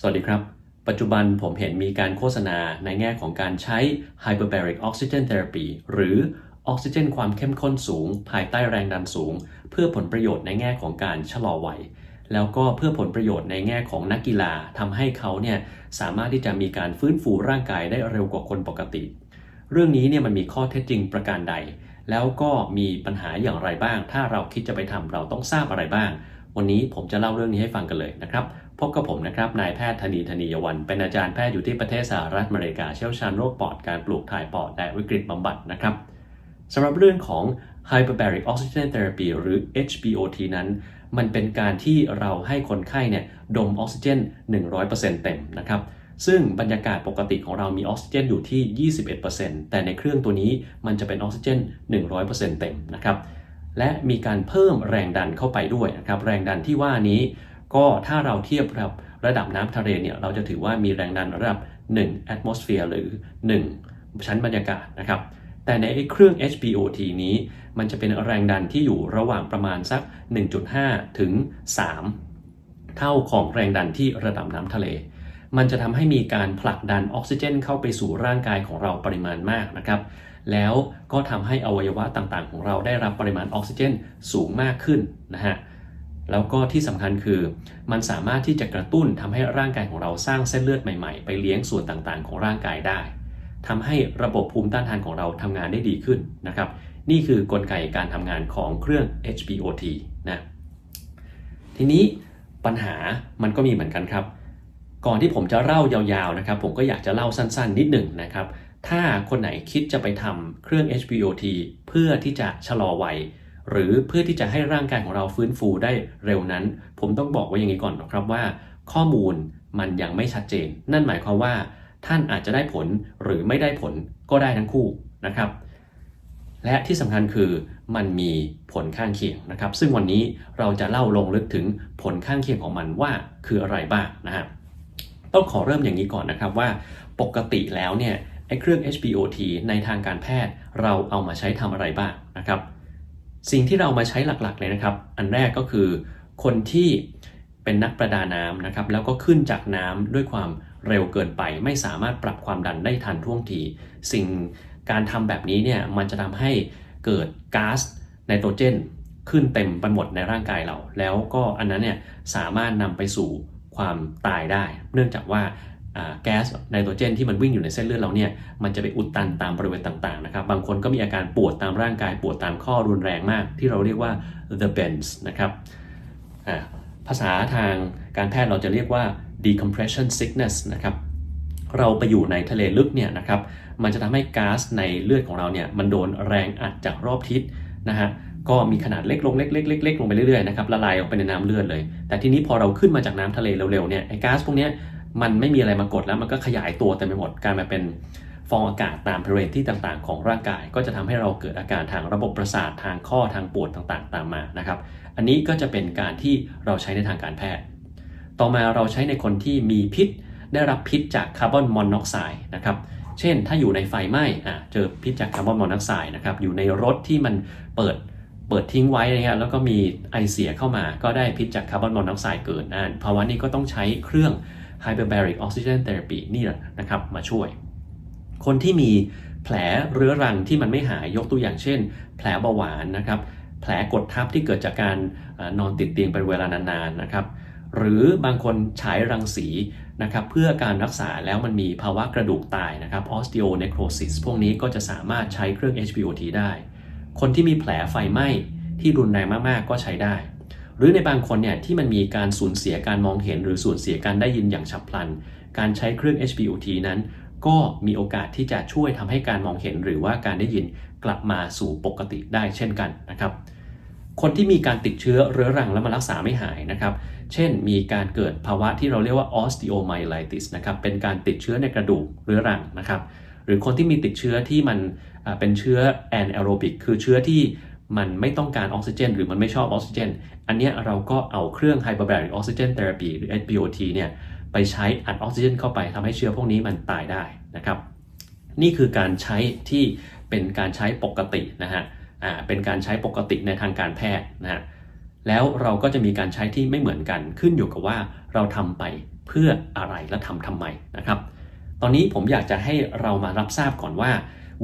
สวัสดีครับ ปัจจุบันผมเห็นมีการโฆษณาในแง่ของการใช้ hyperbaric oxygen therapy หรือออกซิเจนความเข้มข้นสูง ภายใต้แรงดันสูง เพื่อผลประโยชน์ในแง่ของการชะลอวัยแล้วก็เพื่อผลประโยชน์ในแง่ของนักกีฬาทำให้เขาเนี่ยสามารถที่จะมีการฟื้นฟูร่างกายได้เร็วกว่าคนปกติ เรื่องนี้เนี่ยมันมีข้อเท็จจริงประการใด แล้วก็มีปัญหาอย่างไรบ้าง ถ้าเราคิดจะไปทำเราต้องทราบอะไรบ้าง วันนี้ผมจะเล่าเรื่องนี้ให้ฟังกันเลยนะครับ พบกับผมนะครับ นายแพทย์ธนีธนียวัน เป็นอาจารย์แพทย์อยู่ที่ประเทศสหรัฐอเมริกา เชี่ยวชาญโรคปอด การปลูกถ่ายปอด และวิกฤตบำบัดนะครับสำหรับเรื่องของ hyperbaric oxygen therapy หรือ HBOT นั้น มันเป็นการที่เราให้คนไข้เนี่ยดมออกซิเจน 100%เต็มนะครับ ซึ่งบรรยากาศปกติของเรามีออกซิเจนอยู่ที่ 21%แต่ในเครื่องตัวนี้มันจะเป็นออกซิเจน 100%เต็มนะครับ และมีการเพิ่มแรงดันเข้าไปด้วยนะครับ แรงดันที่ว่านี้ ก็ถ้าเราเทียบกับระดับน้ำทะเลเนี่ยเราจะถือว่ามีแรงดันระดับ1 atmosphere หรือ 1 ชั้นบรรยากาศนะครับ แต่ในเครื่อง HPOT นี้ มันจะเป็นแรงดันที่อยู่ระหว่างประมาณสัก 1.5 ถึง 3 เท่าของแรงดันที่ระดับน้ำทะเล มันจะทำให้มีการผลักดันออกซิเจน เข้าไปสู่ร่างกายของเราปริมาณมากนะครับ แล้วก็ทำให้อวัยวะต่างๆ ของเราได้รับปริมาณออกซิเจนสูงมากขึ้นนะฮะ แล้วก็ที่สำคัญคือ มันสามารถที่จะกระตุ้นทำให้ร่างกายของเราสร้างเส้นเลือดใหม่ ๆ ไปเลี้ยงส่วนต่างๆ ของร่างกายได้ทำให้ระบบภูมิต้านทานของเราทำงานได้ดีขึ้นนะครับ นี่คือกลไกการทำงานของเครื่อง HBOT นะทีนี้ปัญหามันก็มีเหมือนกันครับ ก่อนที่ผมจะเล่ายาวๆนะครับ ผมก็อยากจะเล่าสั้นๆ นิดหนึ่งนะครับ ถ้าคนไหนคิดจะไปทำเครื่อง HBOT เพื่อที่จะชะลอวัย หรือเพื่อที่จะให้ร่างกายของเราฟื้นฟูได้เร็วนั้น ผมต้องบอกไว้อย่างนี้ก่อนนะครับว่า ข้อมูลมันยังไม่ชัดเจน นั่นหมายความว่า ท่านอาจจะได้ผลหรือไม่ได้ผลก็ได้ทั้งคู่นะครับ และที่สำคัญคือมันมีผลข้างเคียงนะครับ ซึ่งวันนี้เราจะเล่าลงลึกถึงผลข้างเคียงของมันว่าคืออะไรบ้างนะฮะต้องขอเริ่มอย่างนี้ก่อนนะครับว่า ปกติแล้วเนี่ยไอ้เครื่อง HBOT ในทางการแพทย์เราเอามาใช้ทำอะไรบ้างนะครับ สิ่งที่เรามาใช้หลักๆเลยนะครับ อันแรกก็คือคนที่เป็นนักประดาน้ำนะครับ แล้วก็ขึ้นจากน้ำด้วยความเร็วเกินไป ไม่สามารถปรับความดันได้ทันท่วงที สิ่งการทำแบบนี้เนี่ยมันจะทำให้เกิดก๊าซไนโตรเจน ขึ้นเต็มไปหมดในร่างกายเรา แล้วก็อันนั้นเนี่ยสามารถนำไปสู่ความตายได้ เนื่องจากว่า แก๊สไนโตรเจนที่มันวิ่งอยู่ในเส้นเลือดเราเนี่ยมันจะไปอุดตันตามบริเวณต่างๆนะครับบางคนก็มีอาการปวดตามร่างกายปวดตามข้อรุนแรงมาก ที่เราเรียกว่า the bends นะครับภาษาทางการแพทย์เราจะเรียกว่า decompression sickness นะครับเราไปอยู่ในทะเลลึกเนี่ยนะครับมันจะทำให้ก๊าซในเลือดของเราเนี่ยมันโดนแรงอัดจากรอบทิศนะฮะก็มีขนาดเล็กลงเล็กๆเล็กๆลงไปเรื่อยๆนะครับละลายออกไปในน้ำเลือดเลย แต่ทีนี้พอเราขึ้นมาจากน้ำทะเลเร็วๆเนี่ยไอ้ก๊าซพวกนี้ มันไม่มีอะไรมากดแล้วมันก็ขยายตัวเต็มไปหมดกลายมาเป็นฟองอากาศตามบริเวณที่ต่างๆ ของร่างกาย ก็จะทำให้เราเกิดอาการทางระบบประสาททางข้อทางปวดต่างๆ ตามมานะครับ อันนี้ก็จะเป็นการที่เราใช้ในทางการแพทย์ ต่อมาเราใช้ในคนที่มีพิษ ได้รับพิษจากคาร์บอนมอนอกไซด์นะครับเช่น ถ้าอยู่ในไฟไหม้อะเจอพิษจากคาร์บอนมอนอกไซด์นะครับอยู่ในรถที่มันเปิดเปิดทิ้งไว้นะฮะแล้วก็มีไอเสียเข้ามาก็ได้พิษจากคาร์บอนมอนอกไซด์เกินอะภาวะนี้ก็ต้องใช้เครื่อง hyperbaric oxygen therapy นี่แหละนะครับมาช่วย คนที่มีแผลเรื้อรังที่มันไม่หายยกตัวอย่างเช่น แผลเบาหวานนะครับแผลกดทับที่เกิดจากการนอนติดเตียงเป็นเวลานานๆนะครับหรือบางคนฉายรังสีนะครับเพื่อการรักษาแล้วมันมีภาวะกระดูกตายนะครับ osteonecrosis พวกนี้ก็จะสามารถใช้เครื่อง HPOT ได้ คนที่มีแผลไฟไหม้ที่รุนแรงมากๆก็ใช้ได้ หรือในบางคนเนี่ยที่มันมีการสูญเสียการมองเห็น หรือสูญเสียการได้ยินอย่างฉับพลัน การใช้เครื่อง HPOT นั้น ก็มีโอกาสที่จะช่วยทำให้การมองเห็น หรือว่าการได้ยินกลับมาสู่ปกติได้เช่นกันนะครับ คนที่มีการติดเชื้อเรื้อรังแล้วมารักษาไม่หายนะครับ เช่น มีการเกิดภาวะที่เราเรียกว่า osteomyelitis นะครับเป็นการติดเชื้อในกระดูกเรื้อรังนะครับหรือคนที่มีติดเชื้อที่มันเป็นเชื้อ anaerobic คือเชื้อที่ มันไม่ต้องการออกซิเจน หรือมันไม่ชอบออกซิเจน อันนี้เราก็เอาเครื่อง hyperbaric oxygen therapy หรือ HBOT เนี่ยไปใช้อัดออกซิเจนเข้าไปทำให้เชื้อพวกนี้มันตายได้นะครับนี่คือการใช้ที่เป็นการใช้ปกตินะฮะอ่าเป็นการใช้ปกติในทางการแพทย์นะฮะแล้วเราก็จะมีการใช้ที่ไม่เหมือนกันขึ้นอยู่กับว่าเราทำไปเพื่ออะไรและทำทำไมนะครับ ตอนนี้ผมอยากจะให้เรามารับทราบก่อนว่า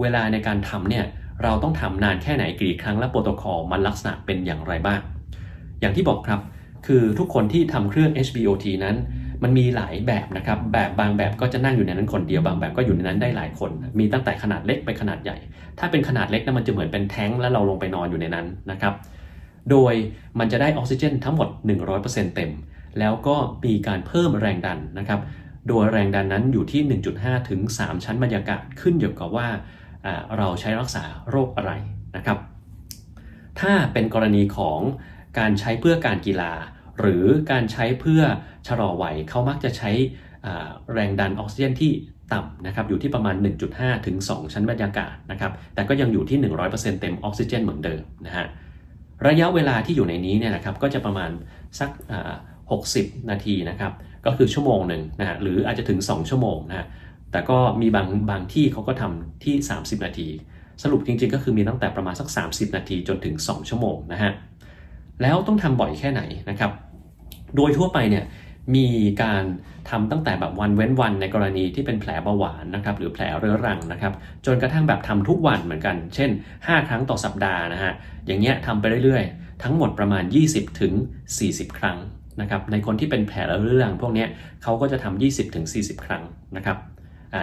เวลาในการทำเนี่ย เราต้องทำนานแค่ไหนกี่ครั้งและโปรโตคอลมันลักษณะเป็นอย่างไรบ้าง อย่างที่บอกครับ คือทุกคนที่ทำเครื่อง HBOT นั้น มันมีหลายแบบนะครับ แบบบางแบบก็จะนั่งอยู่ในนั้นคนเดียวบางแบบก็อยู่ในนั้นได้หลายคน มีตั้งแต่ขนาดเล็กไปขนาดใหญ่ ถ้าเป็นขนาดเล็กนะมันจะเหมือนเป็นแท้งแล้วเราลงไปนอนอยู่ในนั้นนะครับ โดยมันจะได้ออกซิเจนทั้งหมด 100%เต็ม แล้วก็มีการเพิ่มแรงดันนะครับ โดยแรงดันนั้นอยู่ที่ 1.5 ถึง 3 ชั้นบรรยากาศขึ้นอยู่กับว่าอ่า เราใช้รักษาโรคอะไรนะครับ ถ้าเป็นกรณีของการใช้เพื่อการกีฬา หรือการใช้เพื่อชะลอวัยเขามักจะใช้แรงดันออกซิเจนที่ต่ำนะครับอยู่ที่ประมาณ 1.5 ถึง 2 ชั้นบรรยากาศนะครับแต่ก็ยังอยู่ที่ 100%เต็มออกซิเจนเหมือนเดิมนะฮะระยะเวลาที่อยู่ในนี้เนี่ยนะครับก็จะประมาณสัก 60 นาทีนะครับก็คือชั่วโมงหนึ่งนะฮะหรืออาจจะถึง 2 ชั่วโมงนะฮะ แต่ก็มีบางบางที่เขาก็ทำที่ 30 นาที สรุปจริงๆ ก็คือมีตั้งแต่ประมาณสัก 30 นาทีจนถึง 2 ชั่วโมงนะฮะแล้วต้องทำบ่อยแค่ไหนนะครับ โดยทั่วไปเนี่ยมีการทำตั้งแต่แบบวันเว้นวันในกรณีที่เป็นแผลเบาหวานนะครับหรือแผลเรื้อรังนะครับจนกระทั่งแบบทำทุกวันเหมือนกัน เช่น 5 ครั้งต่อสัปดาห์นะฮะอย่างเงี้ยทำไปเรื่อยๆ ทั้งหมดประมาณ 20ถึง40 ครั้งนะครับในคนที่เป็นแผลเรื้อรังพวกเนี้ยเขาก็จะทำ20ถึง40 ครั้งนะครับ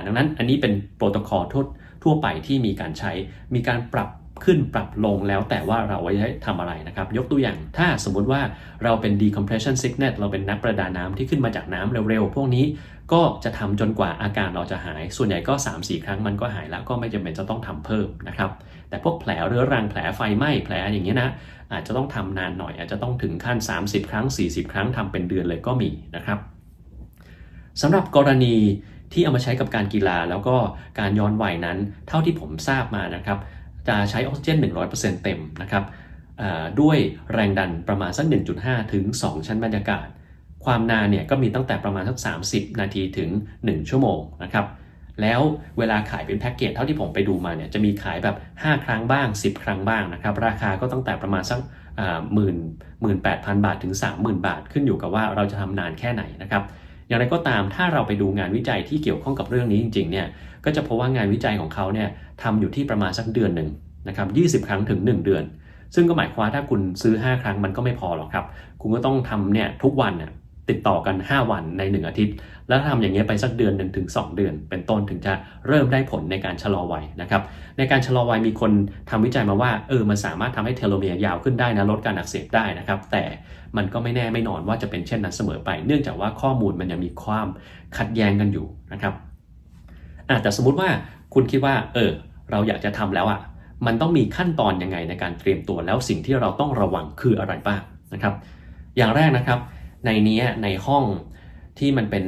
ดังนั้นอันนี้เป็นโปรโตคอลทั่วทั่วไปที่มีการใช้มีการปรับขึ้นปรับลงแล้วแต่ว่าเราไว้ให้ทำอะไรนะครับ ยกตัวอย่างถ้าสมมุติว่าเราเป็น decompression sickness เราเป็นนักประดาน้ำที่ขึ้นมาจากน้ำเร็วๆ พวกนี้ก็จะทำจนกว่าอาการเราจะหาย ส่วนใหญ่ก็ 3-4 ครั้งมันก็หายแล้วก็ไม่จำเป็นจะต้องทำเพิ่มนะครับ แต่พวกแผลเรื้อรังแผลไฟไหม้แผลอย่างนี้ยนะอาจจะต้องทำนานหน่อย อาจจะต้องถึงขั้น 30 ครั้ง 40 ครั้งทำเป็นเดือนเลยก็มีนะครับสำหรับกรณี ที่เอามาใช้กับการกีฬา แล้วก็การย้อนวัยนั้น เท่าที่ผมทราบมานะครับ จะใช้ออกซิเจน 100%เต็มนะครับด้วยแรงดันประมาณสัก 1.5 ถึง 2 ชั้นบรรยากาศ ความนานเนี่ยก็มีตั้งแต่ประมาณสัก 30 นาทีถึง 1 ชั่วโมงนะครับแล้วเวลาขายเป็นแพ็กเกจเท่าที่ผมไปดูมาเนี่ยจะมีขายแบบ 5 ครั้งบ้าง 10 ครั้งบ้างนะครับราคาก็ตั้งแต่ประมาณสักหมื่นหมื่นแปดพันบาทถึง 30,000 บาท ขึ้นอยู่กับว่าเราจะทำนานแค่ไหนนะครับ อย่างไรก็ตามถ้าเราไปดูงานวิจัยที่เกี่ยวข้องกับเรื่องนี้จริงๆเนี่ยก็จะพบว่างานวิจัยของเขาเนี่ยทำอยู่ที่ประมาณสักเดือนหนึ่งนะครับ20 ครั้งถึง 1 เดือน ซึ่งก็หมายความว่าถ้าคุณซื้อ 5 ครั้งมันก็ไม่พอหรอกครับ คุณก็ต้องทำเนี่ยทุกวันเนี่ย ติดต่อกัน 5 วันใน 1 อาทิตย์ แล้วทำอย่างเงี้ยไปสักเดือนหนึ่งถึง2เดือน เป็นต้นถึงจะเริ่มได้ผลในการชะลอวัยนะครับในการชะลอวัยมีคนทำวิจัยมาว่าเออมันสามารถทำให้เทโลเมียร์ยาวขึ้นได้นะลดการอักเสบได้นะครับแต่มันก็ไม่แน่ไม่นอนว่าจะเป็นเช่นนั้นเสมอไป เนื่องจากว่าข้อมูลมันยังมีความขัดแย้งกันอยู่นะครับอาแต่สมมุติว่าคุณคิดว่าเออเราอยากจะทำแล้วอะ่ะมันต้องมีขั้นตอนยังไงในการเตรียมตัวแล้วสิ่งที่เราต้องระวังคืออะไรบ้างนะครับ อย่างแรกนะครับ ในนี้ในห้องที่มันเป็น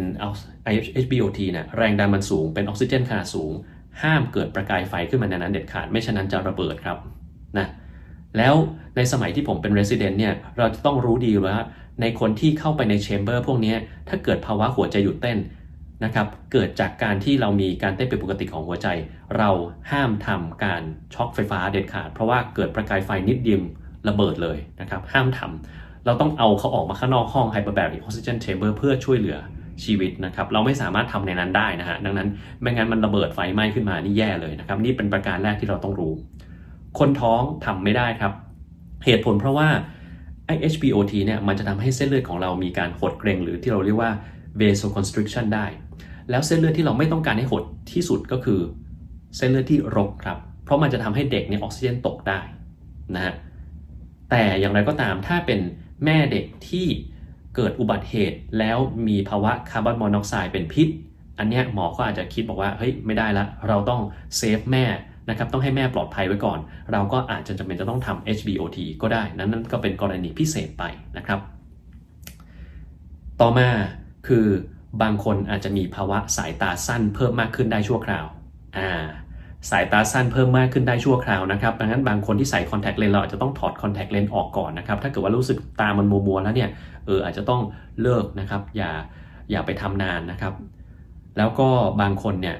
HBOT เนี่ยแรงดันมันสูงเป็นออกซิเจนขนาดสูง ห้ามเกิดประกายไฟขึ้นมาในนั้นเด็ดขาด ไม่ฉะนั้นจะระเบิดครับนะแล้วในสมัยที่ผมเป็น resident เนี่ยเราจะต้องรู้ดีว่าในคนที่เข้าไปใน chamber พวกนี้ถ้าเกิดภาวะหัวใจหยุดเต้นนะครับเกิดจากการที่เรามีการเต้นเป็นปกติของหัวใจ เราห้ามทำการช็อคไฟฟ้าเด็ดขาด เพราะว่าเกิดประกายไฟนิดเดียวระเบิดเลยนะครับห้ามทำ เราต้องเอาเขาออกมาข้างนอกห้อง hyperbaric oxygen chamber เพื่อช่วยเหลือชีวิตนะครับ เราไม่สามารถทำในนั้นได้นะฮะ ดังนั้นไม่งั้นมันระเบิดไฟไหม้ขึ้นมานี่แย่เลยนะครับ นี่เป็นประการแรกที่เราต้องรู้ คนท้องทำไม่ได้ครับ เหตุผลเพราะว่าไอ HBOT เนี่ยมันจะทำให้เส้นเลือดของเรามีการหดเกร็งหรือที่เราเรียกว่า vasoconstriction ได้ แล้วเส้นเลือดที่เราไม่ต้องการให้หดที่สุดก็คือ เส้นเลือดที่รกครับ เพราะมันจะทำให้เด็กเนี่ยออกซิเจนตกได้นะฮะแต่อย่างไรก็ตามถ้าเป็น แม่เด็กที่เกิดอุบัติเหตุแล้วมีภาวะคาร์บอนมอนอกไซด์เป็นพิษ อันเนี้ยหมอก็อาจจะคิดบอกว่าเฮ้ยไม่ได้ละ เราต้องเซฟแม่นะครับต้องให้แม่ปลอดภัยไว้ก่อน เราก็อาจจะจำเป็นจะต้องทำ HBOT ก็ได้ นั้นนั่นก็เป็นกรณีพิเศษไปนะครับ ต่อมาคือบางคนอาจจะมีภาวะสายตาสั้นเพิ่มมากขึ้นได้ชั่วคราว อ่า สายตาสั้นเพิ่มมากขึ้นได้ชั่วคราวนะครับดังนั้นบางคนที่ใส่คอนแทคเลนส์เราอาจจะต้องถอดคอนแทคเลนส์ออกก่อนนะครับ ถ้าเกิดว่ารู้สึกตามันมัวๆแล้วเนี่ย เอออาจจะต้องเลิกนะครับ อย่าอย่าไปทำนานนะครับ แล้วก็บางคนเนี่ย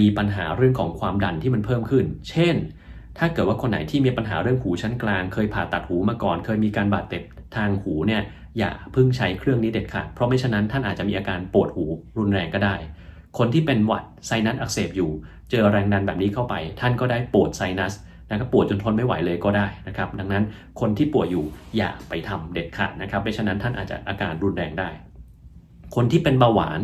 มีปัญหาเรื่องของความดันที่มันเพิ่มขึ้น เช่น ถ้าเกิดว่าคนไหนที่มีปัญหาเรื่องหูชั้นกลาง เคยผ่าตัดหูมาก่อน เคยมีการบาดเจ็บทางหูเนี่ย อย่าเพิ่งใช้เครื่องนี้เด็ดขาด เพราะไม่ฉะนั้นท่านอาจจะมีอาการปวดหูรุนแรงก็ได้ คนที่เป็นหวัดไซนัสอักเสบอยู่ เจอแรงดันแบบนี้เข้าไป ท่านก็ได้ปวดไซนัสนะครับปวดจนทนไม่ไหวเลยก็ได้นะครับ ดังนั้นคนที่ป่วยอยู่อย่าไปทำเด็ดขาดนะครับไม่ฉะนั้นท่านอาจจะอาการรุนแรงได้ คนที่เป็นเบาหวาน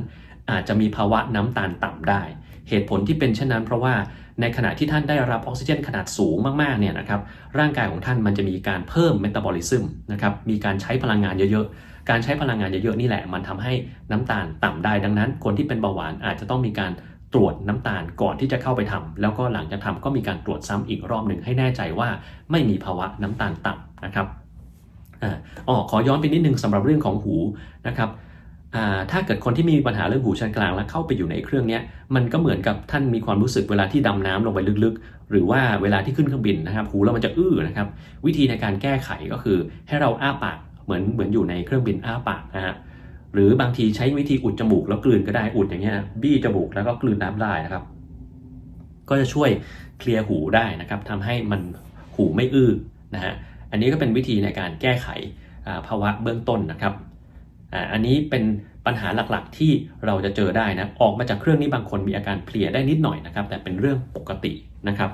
อาจจะมีภาวะน้ำตาลต่ำได้ เหตุผลที่เป็นเช่นนั้น เพราะว่าในขณะที่ท่านได้รับออกซิเจนขนาดสูงมากๆเนี่ยนะครับร่างกายของท่านมันจะมีการเพิ่มเมตาบอลิซึมนะครับมีการใช้พลังงานเยอะๆ การใช้พลังงานเยอะๆนี่แหละ มันทำให้น้ำตาลต่ำได้ดังนั้น คนที่เป็นเบาหวานอาจจะต้องมีการตรวจน้ำตาลก่อนที่จะเข้าไปทำแล้วก็หลังจากทำก็มีการตรวจซ้ำอีกรอบหนึ่งให้แน่ใจว่าไม่มีภาวะน้ำตาลต่ำนะครับอ่าอ๋อขอย้อนไปนิดนึงสำหรับเรื่องของหูนะครับ ถ้าเกิดคนที่มีปัญหาเรื่องหูชั้นกลางแล้วเข้าไปอยู่ในเครื่องนี้มันก็เหมือนกับท่านมีความรู้สึกเวลาที่ดำน้ำลงไปลึกๆ หรือว่าเวลาที่ขึ้นเครื่องบินนะครับ หูเรามันจะอื้อนะครับ วิธีในการแก้ไขก็คือให้เราอ้าปากเหมือนเหมือนอยู่ในเครื่องบินอ้าปากนะฮะหรือบางทีใช้วิธีอุดจมูกแล้วกลืนก็ได้อุดอย่างเงี้ยบี้จมูกแล้วก็กลืนน้ำได้นะครับ ก็จะช่วยเคลียร์หูได้นะครับทำให้มันหูไม่อื้อนะฮะอันนี้ก็เป็นวิธีในการแก้ไขภาวะเบื้องต้นนะครับ อันนี้เป็นปัญหาหลักๆ ที่เราจะเจอได้นะ ออกมาจากเครื่องนี้บางคนมีอาการเพลียได้นิดหน่อยนะครับ แต่เป็นเรื่องปกตินะครับ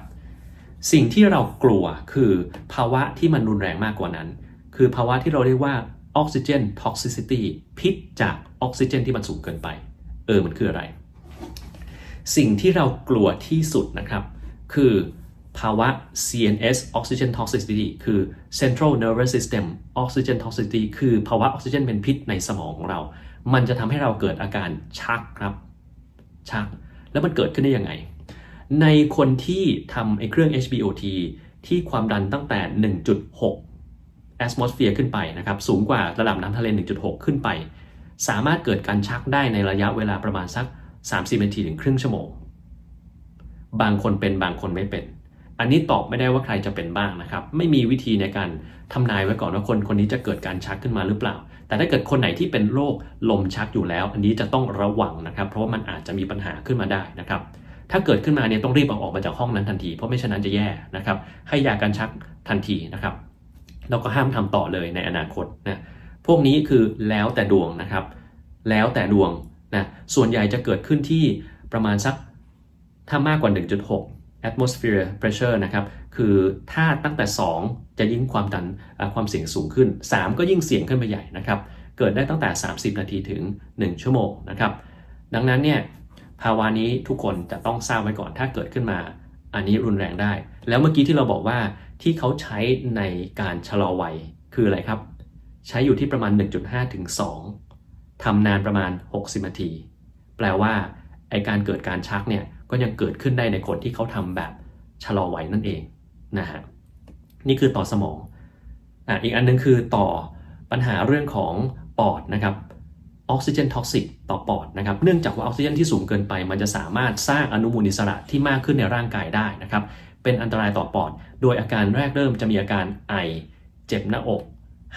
สิ่งที่เรากลัวคือภาวะที่มันรุนแรงมากกว่านั้น คือภาวะที่เราเรียกว่าออกซิเจนท็อกซิซิตี้พิษจากออกซิเจนที่มันสูงเกินไป เออ มันคืออะไร สิ่งที่เรากลัวที่สุดนะครับ คือ ภาวะ CNS oxygen toxicity คือ Central Nervous System oxygen toxicity คือภาวะออกซิเจนเป็นพิษในสมองของเรา มันจะทำให้เราเกิดอาการชักครับ ชัก แล้วมันเกิดขึ้นได้ยังไง ในคนที่ทำไอ้เครื่อง HBOT ที่ความดันตั้งแต่ 1.6 atmosphere ขึ้นไปนะครับ สูงกว่าระดับน้ำทะเล 1.6 ขึ้นไป สามารถเกิดการชักได้ในระยะเวลาประมาณสัก 30 นาทีถึงครึ่งชั่วโมง บางคนเป็นบางคนไม่เป็น อันนี้ตอบไม่ได้ว่าใครจะเป็นบ้างนะครับ ไม่มีวิธีในการทำนายไว้ก่อนว่าคนคนนี้จะเกิดการชักขึ้นมาหรือเปล่า แต่ถ้าเกิดคนไหนที่เป็นโรคลมชักอยู่แล้ว อันนี้จะต้องระวังนะครับ เพราะว่ามันอาจจะมีปัญหาขึ้นมาได้นะครับ ถ้าเกิดขึ้นมาเนี่ยต้องรีบเอาออกมาจากห้องนั้นทันที เพราะไม่ฉะนั้นจะแย่นะครับ ให้ยาการชักทันทีนะครับ แล้วก็ห้ามทำต่อเลยในอนาคตนะ พวกนี้คือแล้วแต่ดวงนะครับ แล้วแต่ดวงนะ ส่วนใหญ่จะเกิดขึ้นที่ประมาณสักถ้ามากกว่า 1.6 atmosphere pressure นะครับ คือถ้าตั้งแต่ 2 จะยิ่งความดันความเสี่ยงสูงขึ้น 3 ก็ยิ่งเสี่ยงขึ้นไปใหญ่นะครับ เกิดได้ตั้งแต่ 30 นาทีถึง 1 ชั่วโมงนะครับ ดังนั้นเนี่ยภาวะนี้ทุกคนจะต้องทราบไว้ก่อนถ้าเกิดขึ้นมา อันนี้รุนแรงได้ แล้วเมื่อกี้ที่เราบอกว่าที่เขาใช้ในการชะลอวัยคืออะไรครับ ใช้อยู่ที่ประมาณ 1.5 ถึง 2ทำนานประมาณ 60 นาที แปลว่าไอการเกิดการชักเนี่ย ก็ยังเกิดขึ้นได้ในคนที่เขาทำแบบชะลอวัยนั่นเองนะฮะนี่คือต่อสมองอะอีกอันนึงคือต่อปัญหาเรื่องของปอดนะครับออกซิเจนท็อกซิกต่อปอดนะครับเนื่องจากว่าออกซิเจนที่สูงเกินไป มันจะสามารถสร้างอนุมูลอิสระที่มากขึ้นในร่างกายได้นะครับเป็นอันตรายต่อปอด โดยอาการแรกเริ่มจะมีอาการไอ เจ็บหน้าอก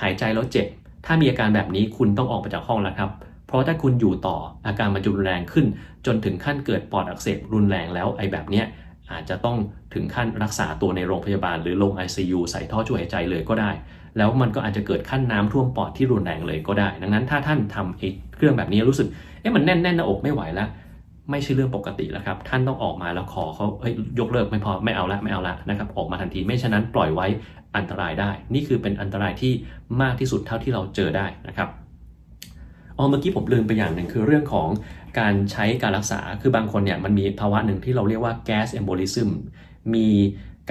หายใจแล้วเจ็บ ถ้ามีอาการแบบนี้คุณต้องออกไปจากห้องแล้วครับ ราะถ้าคุณอยู่ต่ออาการมันจะรุนแรงขึ้น จนถึงขั้นเกิดปอดอักเสบรุนแรงแล้วไอ้แบบเนี้ยอาจจะต้องถึงขั้นรักษาตัวในโรงพยาบาล หรือลง ICU ใส่ท่อช่วยหายใจเลยก็ได้ แล้วมันก็อาจจะเกิดขั้นน้ำท่วมปอดที่รุนแรงเลยก็ได้ ดังนั้นถ้าท่านทำไอ้เครื่องแบบนี้รู้สึกเอ๊ะมันแน่นแน่นหน้าอกไม่ไหวแล้วไม่ใช่เรื่องปกติแล้วครับ ท่านต้องออกมาแล้วขอเขาเฮ้ยยกเลิกไม่พอไม่เอาละไม่เอาละนะครับออกมาทันทีไม่ฉะนั้นปล่อยไว้อันตรายได้ นี่คือเป็นอันตรายที่มากที่สุดเท่าที่เราเจอได้นะครับ อ๋อเมื่อกี้ผมลืมไปอย่างหนึ่งคือเรื่องของการใช้การรักษาคือบางคนเนี่ยมันมีภาวะหนึ่งที่เราเรียกว่าแก๊สเอมโบลิซึมมี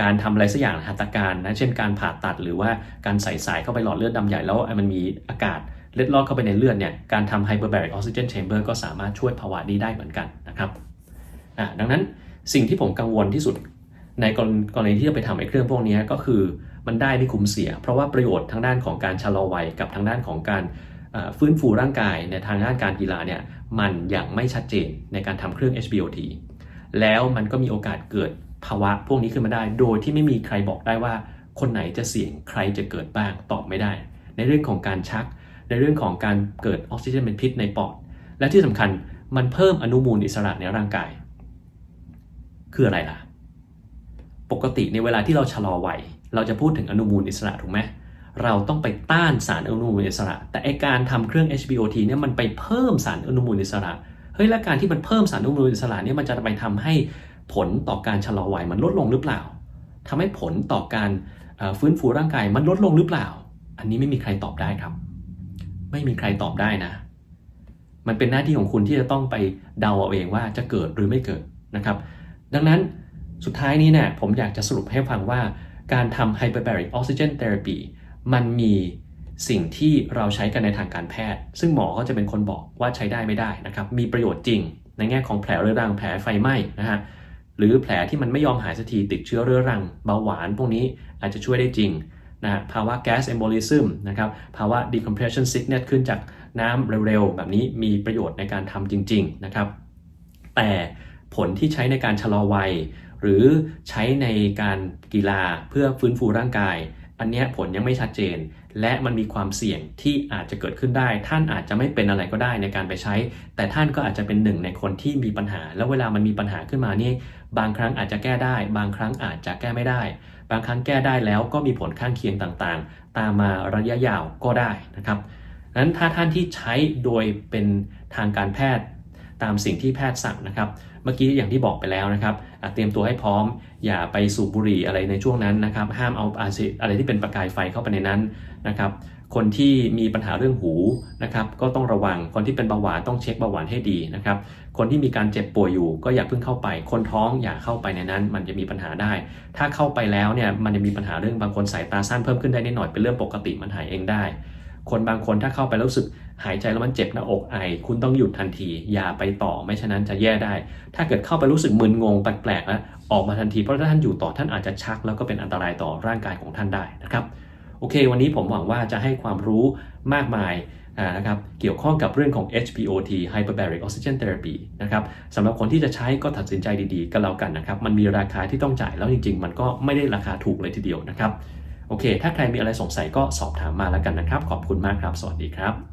การทำอะไรสักอย่างหัตถการนะเช่นการผ่าตัดหรือว่าการใส่สายเข้าไปหลอดเลือดดำใหญ่แล้วมันมีอากาศเล็ดลอดเข้าไปในเลือดเนี่ยการทำไฮเปอร์แบริกออกซิเจนแชมเบอร์ก็สามารถช่วยภาวะนี้ได้เหมือนกันนะครับอ่าดังนั้นสิ่งที่ผมกังวลที่สุดในกรณีที่จะไปทำไอ้เครื่องพวกนี้ก็คือมันได้ไม่คุ้มเสีย เพราะว่าประโยชน์ทางด้านของการชะลอวัยกับทางด้านของการ ฟื้นฟูร่างกายในทางด้านการกีฬาเนี่ยมันยังไม่ชัดเจนในการทำเครื่อง HBOT แล้วมันก็มีโอกาสเกิดภาวะพวกนี้ขึ้นมาได้ โดยที่ไม่มีใครบอกได้ว่าคนไหนจะเสี่ยงใครจะเกิดบ้างตอบไม่ได้ ในเรื่องของการชัก ในเรื่องของการเกิดออกซิเจนเป็นพิษในปอด และที่สำคัญมันเพิ่มอนุมูลอิสระในร่างกาย คืออะไรล่ะ ปกติในเวลาที่เราชะลอวัยเราจะพูดถึงอนุมูลอิสระถูกไหม เราต้องไปต้านสารอนุมูลอิสระ แต่ไอการทำเครื่อง HBOT เนี่ยมันไปเพิ่มสารอนุมูลอิสระ เฮ้ยและการที่มันเพิ่มสารอนุมูลอิสระเนี่ยมันจะไปทำให้ผลต่อการชะลอวัยมันลดลงหรือเปล่าทำให้ผลต่อการฟื้นฟูร่างกายมันลดลงหรือเปล่า อันนี้ไม่มีใครตอบได้ครับ ไม่มีใครตอบได้นะ มันเป็นหน้าที่ของคุณที่จะต้องไปเดาเอาเองว่าจะเกิดหรือไม่เกิดนะครับ ดังนั้นสุดท้ายนี้เนี่ยผมอยากจะสรุปให้ฟังว่าการทำ hyperbaric oxygen therapy มันมีสิ่งที่เราใช้กันในทางการแพทย์ ซึ่งหมอก็จะเป็นคนบอกว่าใช้ได้ไม่ได้นะครับ มีประโยชน์จริง ในแง่ของแผลเรื้อรังแผลไฟไหม้นะฮะหรือแผลที่มันไม่ยอมหายสักทีติดเชื้อเรื้อรังเบาหวานพวกนี้อาจจะช่วยได้จริงนะฮะภาวะ gas embolism นะครับภาวะ decompression sickness ขึ้นจากน้ำเร็วๆ แบบนี้มีประโยชน์ในการทำจริง ๆนะครับ แต่ผลที่ใช้ในการชะลอวัย หรือใช้ในการกีฬาเพื่อฟื้นฟูร่างกาย อันนี้ผลยังไม่ชัดเจน และมันมีความเสี่ยงที่อาจจะเกิดขึ้นได้ ท่านอาจจะไม่เป็นอะไรก็ได้ในการไปใช้ แต่ท่านก็อาจจะเป็นหนึ่งในคนที่มีปัญหา แล้วเวลามันมีปัญหาขึ้นมานี่ บางครั้งอาจจะแก้ได้ บางครั้งอาจจะแก้ไม่ได้ บางครั้งแก้ได้แล้วก็มีผลข้างเคียงต่างๆ ตามมาระยะยาวก็ได้นะครับนั้นถ้าท่านที่ใช้โดยเป็นทางการแพทย์ ตามสิ่งที่แพทย์สั่งนะครับ เมื่อกี้อย่างที่บอกไปแล้วนะครับเตรียมตัวให้พร้อม อย่าไปสูบบุหรี่อะไรในช่วงนั้นนะครับ ห้ามเอาอาซิอะไรที่เป็นประกายไฟเข้าไปในนั้นนะครับ คนที่มีปัญหาเรื่องหูนะครับ ก็ต้องระวัง คนที่เป็นเบาหวานต้องเช็คเบาหวานให้ดีนะครับ คนที่มีการเจ็บป่วยอยู่ ก็อย่าเพิ่งเข้าไป คนท้องอย่าเข้าไปในนั้น มันจะมีปัญหาได้ ถ้าเข้าไปแล้วเนี่ยมันจะมีปัญหาเรื่องบางคนสายตาสั้นเพิ่มขึ้นได้นิดหน่อยเป็นเรื่องปกติมันหายเองได้ คนบางคนถ้าเข้าไปรู้สึกหายใจแล้วมันเจ็บหน้าอกไอ คุณต้องหยุดทันที อย่าไปต่อไม่ฉะนั้นจะแย่ได้ ถ้าเกิดเข้าไปรู้สึกมึนงงแปลกๆแล้วออกมาทันทีเพราะถ้าท่านอยู่ต่อท่านอาจจะชักแล้วก็เป็นอันตรายต่อร่างกายของท่านได้นะครับโอเค วันนี้ผมหวังว่าจะให้ความรู้มากมายนะครับเกี่ยวข้องกับเรื่องของ HPOT Hyperbaric Oxygen Therapy นะครับสำหรับคนที่จะใช้ก็ตัดสินใจดีๆ ก็แล้วกันนะครับ มันมีราคาที่ต้องจ่ายแล้วจริงๆ มันก็ไม่ได้ราคาถูกเลยทีเดียวนะครับ โอเค ถ้าใครมีอะไรสงสัยก็สอบถามมาแล้วกันนะครับ ขอบคุณมากครับ สวัสดีครับ